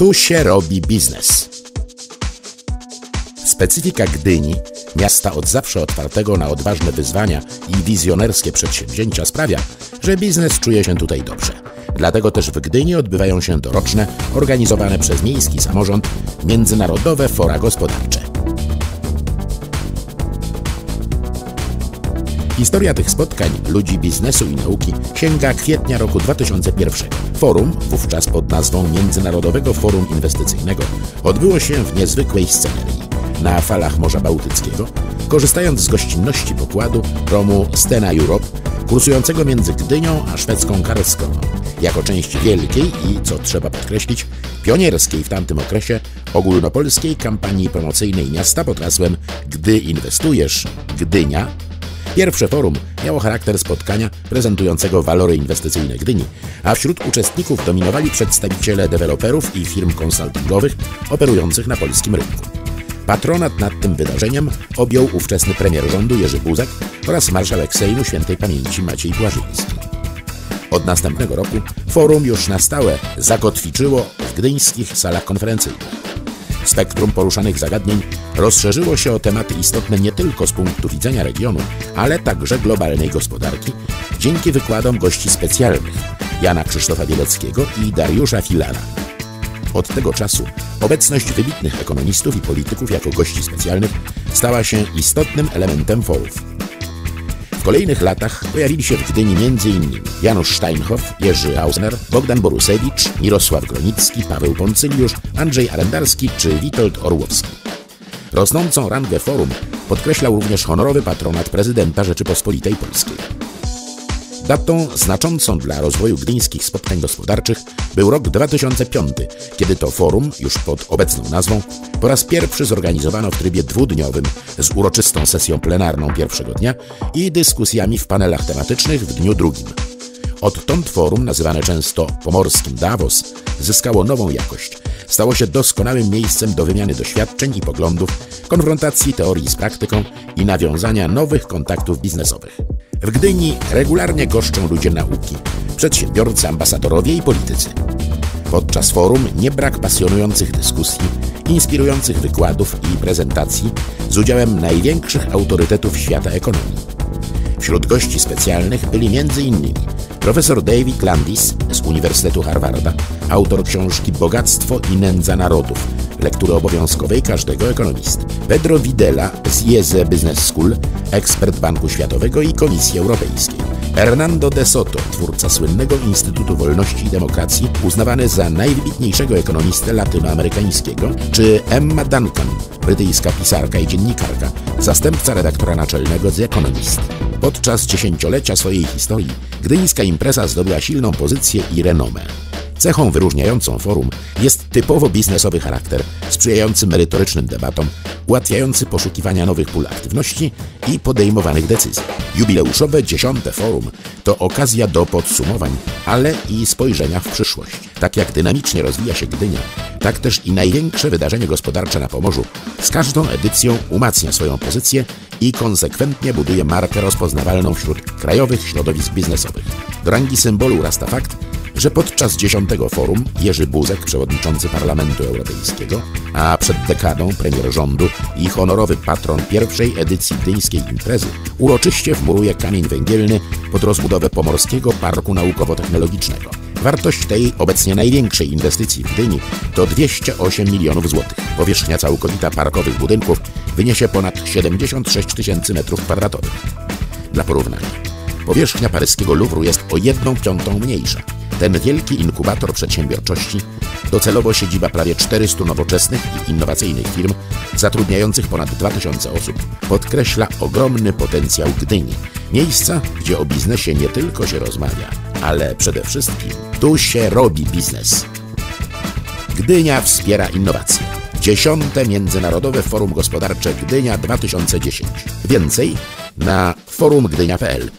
Tu się robi biznes. Specyfika Gdyni, miasta od zawsze otwartego na odważne wyzwania i wizjonerskie przedsięwzięcia sprawia, że biznes czuje się tutaj dobrze. Dlatego też w Gdyni odbywają się doroczne, organizowane przez miejski samorząd, międzynarodowe fora gospodarcze. Historia tych spotkań ludzi biznesu i nauki sięga kwietnia roku 2001. Forum, wówczas pod nazwą Międzynarodowego Forum Inwestycyjnego, odbyło się w niezwykłej scenerii. Na falach Morza Bałtyckiego, korzystając z gościnności pokładu promu Stena Europe, kursującego między Gdynią a szwedzką Karlskroną, jako część wielkiej i, co trzeba podkreślić, pionierskiej w tamtym okresie ogólnopolskiej kampanii promocyjnej miasta pod hasłem Gdy inwestujesz, Gdynia Pierwsze forum miało charakter spotkania prezentującego walory inwestycyjne Gdyni, a wśród uczestników dominowali przedstawiciele deweloperów i firm konsultingowych operujących na polskim rynku. Patronat nad tym wydarzeniem objął ówczesny premier rządu Jerzy Buzek oraz marszałek Sejmu świętej pamięci Maciej Błażyński. Od następnego roku forum już na stałe zakotwiczyło w gdyńskich salach konferencyjnych. Spektrum poruszanych zagadnień rozszerzyło się o tematy istotne nie tylko z punktu widzenia regionu, ale także globalnej gospodarki, dzięki wykładom gości specjalnych Jana Krzysztofa Bieleckiego i Dariusza Filana. Od tego czasu obecność wybitnych ekonomistów i polityków jako gości specjalnych stała się istotnym elementem forów. W kolejnych latach pojawili się w Gdyni m.in. Janusz Steinhoff, Jerzy Hausner, Bogdan Borusewicz, Mirosław Gronicki, Paweł Poncyliusz, Andrzej Arendarski czy Witold Orłowski. Rosnącą rangę forum podkreślał również honorowy patronat prezydenta Rzeczypospolitej Polskiej. Datą znaczącą dla rozwoju gdyńskich spotkań gospodarczych był rok 2005, kiedy to forum, już pod obecną nazwą, po raz pierwszy zorganizowano w trybie dwudniowym z uroczystą sesją plenarną pierwszego dnia i dyskusjami w panelach tematycznych w dniu drugim. Odtąd forum, nazywane często pomorskim Davos, zyskało nową jakość. Stało się doskonałym miejscem do wymiany doświadczeń i poglądów, konfrontacji teorii z praktyką i nawiązania nowych kontaktów biznesowych. W Gdyni regularnie goszczą ludzie nauki, przedsiębiorcy, ambasadorowie i politycy. Podczas forum nie brak pasjonujących dyskusji, inspirujących wykładów i prezentacji z udziałem największych autorytetów świata ekonomii. Wśród gości specjalnych byli m.in. profesor David Landis z Uniwersytetu Harvarda, autor książki Bogactwo i nędza narodów, lektury obowiązkowej każdego ekonomisty. Pedro Videla z IESE Business School, ekspert Banku Światowego i Komisji Europejskiej. Hernando de Soto, twórca słynnego Instytutu Wolności i Demokracji, uznawany za najwybitniejszego ekonomistę latynoamerykańskiego, czy Emma Duncan, brytyjska pisarka i dziennikarka, zastępca redaktora naczelnego The Economist. Podczas dziesięciolecia swojej historii gdyńska impreza zdobyła silną pozycję i renomę. Cechą wyróżniającą forum jest typowo biznesowy charakter, sprzyjający merytorycznym debatom, ułatwiający poszukiwania nowych pól aktywności i podejmowanych decyzji. Jubileuszowe dziesiąte forum to okazja do podsumowań, ale i spojrzenia w przyszłość. Tak jak dynamicznie rozwija się Gdynia, tak też i największe wydarzenie gospodarcze na Pomorzu z każdą edycją umacnia swoją pozycję i konsekwentnie buduje markę rozpoznawalną wśród krajowych środowisk biznesowych. Do rangi symbolu urasta fakt, że podczas dziesiątego forum Jerzy Buzek, przewodniczący Parlamentu Europejskiego, a przed dekadą premier rządu i honorowy patron pierwszej edycji gdyńskiej imprezy, uroczyście wmuruje kamień węgielny pod rozbudowę Pomorskiego Parku Naukowo-Technologicznego. Wartość tej obecnie największej inwestycji w Gdyni to 208 milionów złotych. Powierzchnia całkowita parkowych budynków wyniesie ponad 76 tysięcy metrów kwadratowych. Dla porównania, powierzchnia paryskiego Louvru jest o 1 piątą mniejsza. Ten wielki inkubator przedsiębiorczości docelowo siedziba prawie 400 nowoczesnych i innowacyjnych firm zatrudniających ponad 2000 osób podkreśla ogromny potencjał Gdyni. Miejsca, gdzie o biznesie nie tylko się rozmawia, ale przede wszystkim tu się robi biznes. Gdynia wspiera innowacje. Dziesiąte Międzynarodowe Forum Gospodarcze Gdynia 2010. Więcej na forumgdynia.pl